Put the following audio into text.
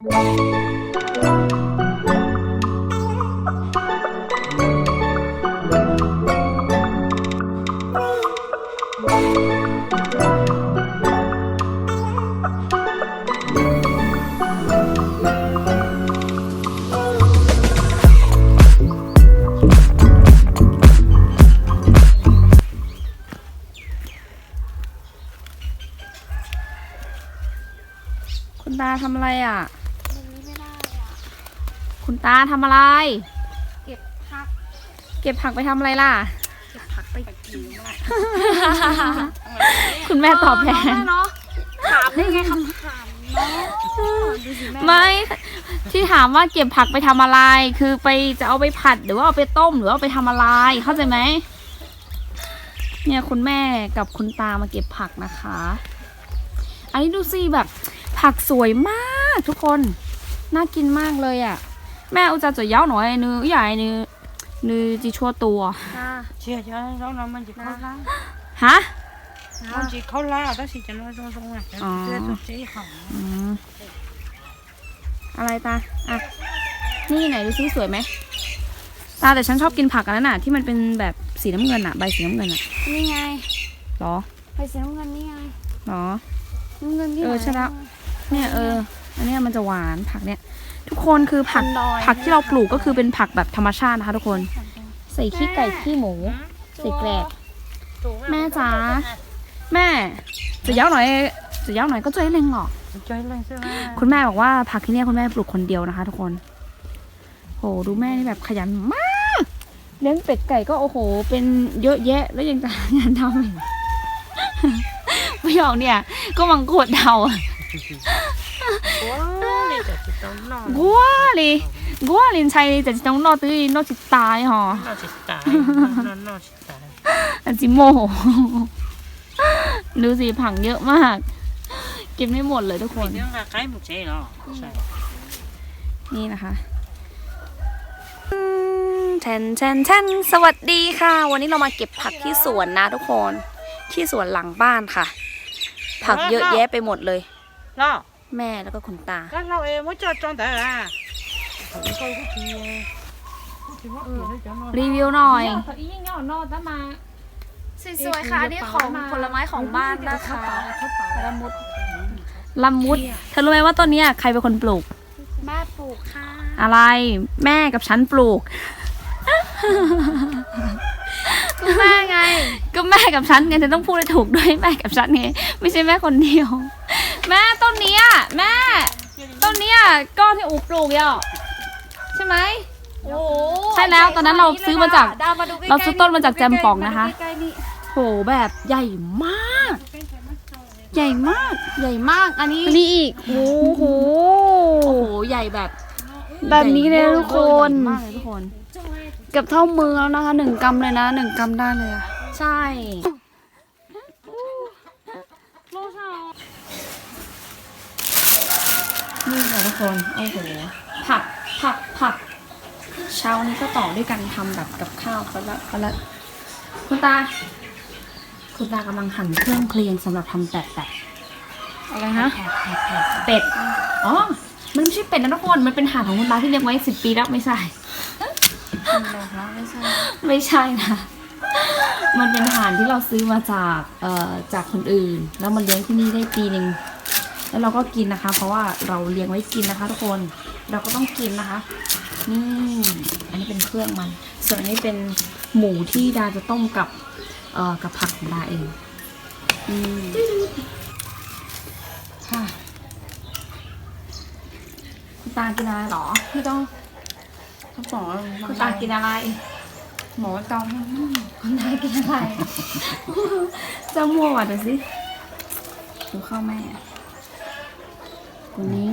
คุณตาทำอะไรอะ มันนี้ไม่ได้อะ คุณตาทำอะไร เก็บผัก เก็บผักไปทำอะไรล่ะ เก็บผักไปกินมาคุณแม่ตอบแทนเนาะถามได้ไงคำถามเนาะดูสิแม่ไม่ที่ถามว่าเก็บผักไปทำอะไร คือไปจะเอาไปผัดหรือว่าเอาไปต้มหรือว่าเอาไปทำอะไร เข้าใจไหมเนี่ยคุณแม่กับคุณตามาเก็บผักนะคะ อันนี้ดูสิแบบผักสวยมากทุกคน น่ากินมากเลยอะ่ะ แม่อุจจาจะเย้าหน่อยเนื้อใหญ่เนื้อเนื้อจีชัวตัวค่ะ chị cho nó nó mình chỉ khâu lá ฮะ nó chỉ khâu lá đó thì cho nó rong rong này Ờ. cho nó chỉ hỏng อืมอะไรตา อะ นี่ไหนดูซิสวยไหม ตาแต่ฉันชอบกินผักอันนั้นน่ะ ที่มันเป็นแบบสีน้ำเงินอะ ใบสีน้ำเงินอะนี่ไงหรอ ไปสีน้ำเงินนี่ไงหรอ น้ำเงินที่เออไหนใช่แล้ว เนี่ยเออ อันเนี้ยมันจะหวานผักเนี่ย ทุกคนคือผักบนดอยผักที่เราปลูกก็คือเป็นผักแบบธรรมชาตินะคะทุกคน ใส่ขี้ไก่ขี้หมูใส่แกลบแม่จ๋าแม่จะย้าหน่อยจะย้าหน่อยก็จะให้เล็งหรอก chơi lên xem คุณแม่บอกว่าผักที่เนี่ยคุณแม่ปลูกคนเดียวนะคะ ทุกคนโหดูแม่นี่แบบขยันมากเลี้ยงเป็ดไก่ก็โอ้โห เป็นเยอะแยะ แล้วยังจะหางานทำอีกไม่ยอกเนี่ย ก็มังกรเดา อะ quá này chỉ tao nó กัวเลยกัวลินชัยแต่จะต้องนอตื้อนอจิตตายหอ nó chỉ tải nó nó chỉ tải อันจิโมดูสิผังเยอะมาก เก็บไม่หมดเลยทุกคน nhưng mà cái một chế nó Sai. นี่นะคะแทนแทนแทนสวัสดีค่ะ วันนี้เรามาเก็บผักที่สวนนะทุกคน ที่สวนหลังบ้านค่ะ ผักเยอะแยะไปหมดเลย nó แม่แล้วก็คุณตา cái nó em mới cho trong tải à Thử coi cái gì cái gì mất gì nó cho nó รีวิวหน่อยสวยๆค่ะอันนี้ของผลไม้ของบ้านนะคะละมุดละมุดเธอรู้ไหมว่าต้นเนี้ยใครเป็นคนปลูก แม่ปลูกค่ะ อะไรแม่กับฉันปลูกคุณแม่ไง ก็แม่กับฉันไงเธอต้องพูดให้ถูกด้วยแม่กับฉันไง ไม่ใช่แม่คนเดียวแม่ต้นเนี้ย แม่ต้นเนี้ยก้อนที่อูปลูกอะใช่ไหม โอ้โหใช่แล้วตอนนั้นเราซื้อมาจากดาวมาดูใกล้ๆเราซื้อต้นมาจากแจมป่องนะคะ มาดูใกล้ๆนี่โหแบบใหญ่มาก ใหญ่มาก ใหญ่มาก อันนี้อันนี้อีก โอ้โห โอ้โห ใหญ่แบบแบบนี้เลยนะทุกคน ใหญ่มากเลยทุกคน เกือบเท่ามือแล้วนะคะหนึ่งกำเลยนะหนึ่งกำได้เลยอะใช่ นี่ค่ะทุกคนโอ้โหผักผักผัก เช้านี้ก็ต่อด้วยกันทำแบบกับข้าวเขาละเขาละคุณตา คุณตากำลังหั่นเครื่องเคลียงสำหรับทำแปะแปะอะไรฮะเป็ด อ๋อ มันไม่ใช่เป็ดนะทุกคน มันเป็นห่านของคุณตาที่เลี้ยงไว้สิบปีแล้วไม่ใช่ไม่ใช่ ไม่ใช่นะ มันเป็นห่านที่เราซื้อมาจาก เอ่อ จากคนอื่น แล้วมันเลี้ยงที่นี่ได้ปีหนึ่ง แล้วเราก็กินนะคะ เพราะว่าเราเลี้ยงไว้กินนะคะ ทุกคนเราก็ต้องกินนะคะ นี่อันนี้เป็นเครื่องมัน ส่วนอันนี้เป็นหมูที่ดาจะต้มกับเอ่อกับผักของดาเองอืมค่ะคุณตากินอะไรหรอ cái đâu nó bỏ คุณตากินอะไร bỏ tao คนไทยกินอะไร เจ้ามัวว่ะเดี๋ยวสิดูข้าวแม่ คนนี้